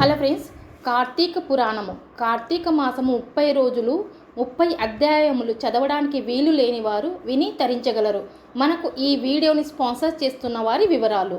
Hello friends Karthika పురాణము. కార్తీక మాసము ముప్పై రోజులు ముప్పై అధ్యాయములు చదవడానికి వీలు లేని వారు విని తరించగలరు. మనకు ఈ వీడియోని స్పాన్సర్ చేస్తున్న వారి వివరాలు.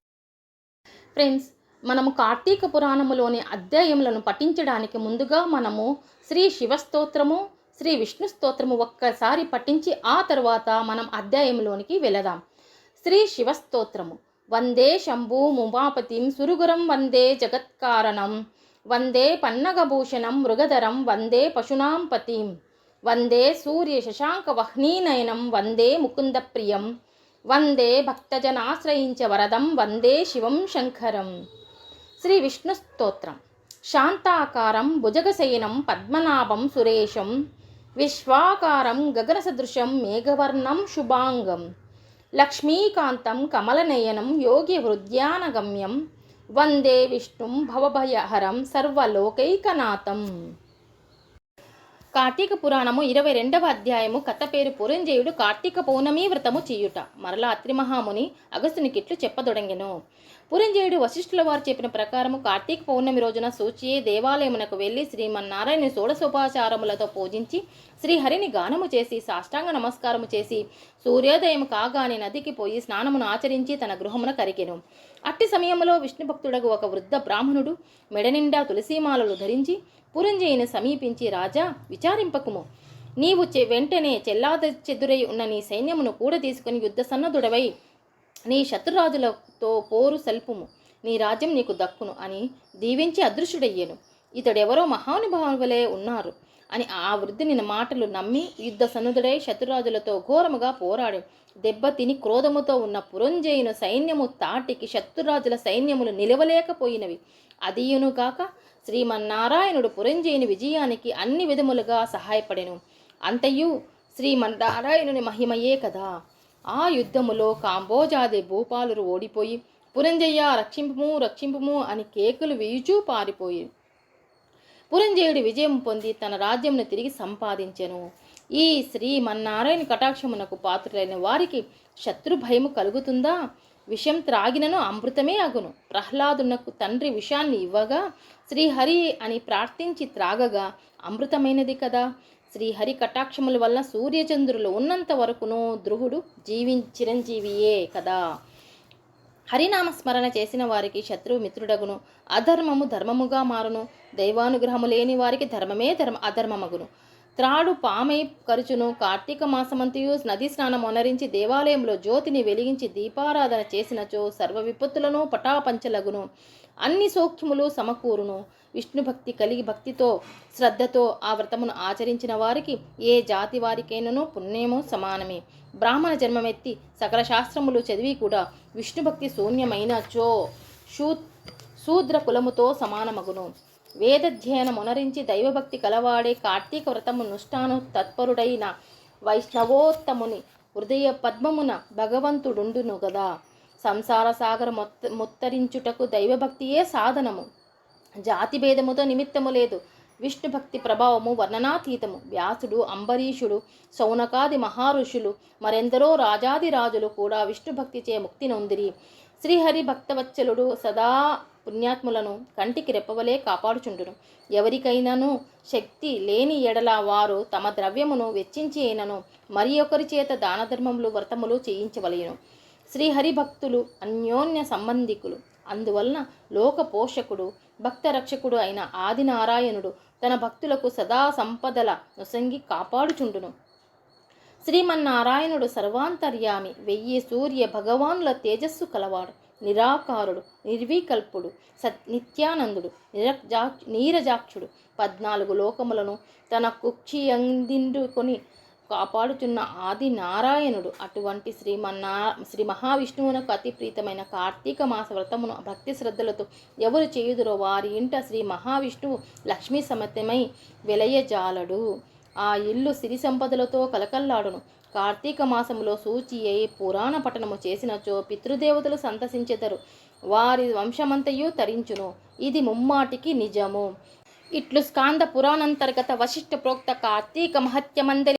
ఫ్రెండ్స్ మనము కార్తీక పురాణములోని అధ్యాయములను పఠించడానికి ముందుగా మనము శ్రీ శివస్తోత్రము శ్రీ విష్ణు స్తోత్రము ఒక్కసారి పఠించి ఆ తరువాత మనం అధ్యాయంలోనికి వెళదాం. శ్రీ శివస్తోత్రము వందే శంభు ముమాపతిం సురుగురం వందే జగత్కారణం. వందే పన్నగభూషణం మృగధరం వందే పశునాం పతిం వందే సూర్య శశాంక వహ్నీనయనం వందే ముకుందప్రియం. వందే భక్తజనాశ్రయించ వరదం వందే శివం శంకరం. శ్రీ విష్ణు స్తోత్రం. శాంతాకారం భుజగశయనం పద్మనాభం సురేశం విశ్వాకారం గగనసదృశం మేఘవర్ణం శుభాంగం లక్ష్మీకాంతం కమలనయనం యోగి హృద్యానగమ్యం వందే విష్ణుం భవభయహరం సర్వలోకైకనాథం. కార్తీక పురాణము ఇరవై రెండవ అధ్యాయము కథ పేరు పురంజయుడు కార్తీక పౌర్ణమి వ్రతము చేయుట. మరలా అత్రి మహాముని అగస్తునికిట్లు చెప్పదొడంగెను. పురంజయుడు వశిష్ఠుల వారు చెప్పిన ప్రకారము కార్తీక పౌర్ణమి రోజున సూచియే దేవాలయమునకు వెళ్ళి శ్రీమన్నారాయణ షోడశోపాచారములతో పూజించి శ్రీహరిని గానము చేసి సాష్టాంగ నమస్కారము చేసి సూర్యోదయం కాగానే నదికి పోయి స్నానమును ఆచరించి తన గృహమున కరికెను. అట్టి సమయంలో విష్ణు భక్తుడకు ఒక వృద్ధ బ్రాహ్మణుడు మెడనిండా తులసీమాలలు ధరించి పురంజయుని సమీపించి రాజా విచారింపకుము. నీవు చె వెంటనే చెల్లాద చెదురై ఉన్న నీ సైన్యమును కూడా తీసుకుని యుద్ధ సన్నద్ధుడవై నీ శత్రురాజులతో పోరు సల్పుము. నీ రాజ్యం నీకు దక్కును అని దీవించి అదృశ్యుడయ్యాను. ఇతడెవరో మహానుభావులే ఉన్నారు అని ఆ వృద్ధుని మాటలు నమ్మి యుద్ధ సన్నుధుడై శత్రురాజులతో ఘోరముగా పోరాడు దెబ్బతిని క్రోధముతో ఉన్న పురంజయును సైన్యము తాటికి శత్రురాజుల సైన్యములు నిలవలేకపోయినవి. అదియునుగాక శ్రీమన్నారాయణుడు పురంజయుని విజయానికి అన్ని విధములుగా సహాయపడెను. అంతయు శ్రీమన్నారాయణుని మహిమయే కదా. ఆ యుద్ధములో కాంబోజాది భూపాలురు ఓడిపోయి పురంజయ్య రక్షింపుము రక్షింపుము అని కేకులు వేయుచూ పారిపోయి. పురంజయుడు విజయం పొంది తన రాజ్యమును తిరిగి సంపాదించెను. ఈ శ్రీమన్నారాయణ కటాక్షమునకు పాత్రులైన వారికి శత్రు భయము కలుగుతుందా? విషం త్రాగినను అమృతమే అగును. ప్రహ్లాదునకు తండ్రి విషాన్ని ఇవ్వగా శ్రీహరి అని ప్రార్థించి త్రాగగా అమృతమైనది కదా? శ్రీహరి కటాక్షముల వల్ల సూర్యచంద్రులు ఉన్నంత వరకును ధ్రువుడు జీవి చిరంజీవియే కదా. హరినామ స్మరణ చేసిన వారికి శత్రువు మిత్రుడగును. అధర్మము ధర్మముగా మారును. దైవానుగ్రహము లేని వారికి ధర్మమే ధర్మ అధర్మమగును. త్రాడు పామై కరుచును. కార్తీక మాసమంతయు నదీ స్నానం అనరించి దేవాలయంలో జ్యోతిని వెలిగించి దీపారాధన చేసినచో సర్వ విపత్తులను పటాపంచలగును. అన్ని సౌఖ్యములు సమకూరును. విష్ణు భక్తి కలిగి భక్తితో శ్రద్ధతో ఆ వ్రతమును ఆచరించిన వారికి ఏ జాతి వారికైనను పుణ్యము సమానమే. బ్రాహ్మణ జన్మమెత్తి సకల శాస్త్రములు చదివి కూడా విష్ణు భక్తి శూన్యమైనచో శూ శూద్ర కులముతో సమానమగును. వేదధ్యయనం ఉనరించి దైవభక్తి కలవాడే కార్తీక వ్రతము నుష్టాను తత్పరుడైన వైష్ణవోత్తముని హృదయ పద్మమున భగవంతుడుండును గదా. సంసార సాగర మొత్త ముత్తరించుటకు దైవభక్తియే సాధనము. జాతి భేదముతో నిమిత్తము లేదు. విష్ణు భక్తి ప్రభావము వర్ణనాతీతము. వ్యాసుడు అంబరీషుడు సౌనకాది మహారుషులు మరెందరో రాజాది రాజులు కూడా విష్ణు భక్తి ముక్తి నొందిరి. శ్రీహరి భక్తవత్సలుడు సదా పుణ్యాత్ములను కంటికి రెప్పవలే కాపాడుచుండును. ఎవరికైనాను శక్తి లేని ఎడల వారు తమ ద్రవ్యమును వెచ్చించి అయినను మరి ఒకరి చేత దాన ధర్మములు వ్రతములు చేయించవలయను శ్రీహరిభక్తులు అన్యోన్య సంబంధికులు. అందువలన లోక పోషకుడు భక్త రక్షకుడు అయిన ఆదినారాయణుడు తన భక్తులకు సదా సంపదల నొసంగి కాపాడుచుండును. శ్రీమన్నారాయణుడు సర్వాంతర్యామి వెయ్యి సూర్య భగవానుల తేజస్సు కలవాడు నిరాకారుడు నిర్వికల్పుడు సత్ నిత్యానందుడు నిరజా నీరజాక్షుడు. పద్నాలుగు లోకములను తన కుక్షి అందిండుకొని కాపాడుచున్న ఆది నారాయణుడు అటువంటి శ్రీమన్నా శ్రీ మహావిష్ణువునకు అతి ప్రీతమైన కార్తీక మాస వ్రతమును భక్తి శ్రద్ధలతో ఎవరు చేయుదురో వారి ఇంట శ్రీ మహావిష్ణువు లక్ష్మీ సమతమై వెలయజాలడు. ఆ ఇల్లు సిరి సంపదలతో కలకల్లాడును. కార్తీక మాసములో సూచి అయి పురాణ పఠనము చేసినచో పితృదేవతలు సంతసించెదరు. వారి వంశమంతయు తరించును. ఇది ముమ్మాటికి నిజము. ఇట్లు స్కాంద పురాణంతర్గత వశిష్ఠ ప్రోక్త కార్తీక మహత్యమందరి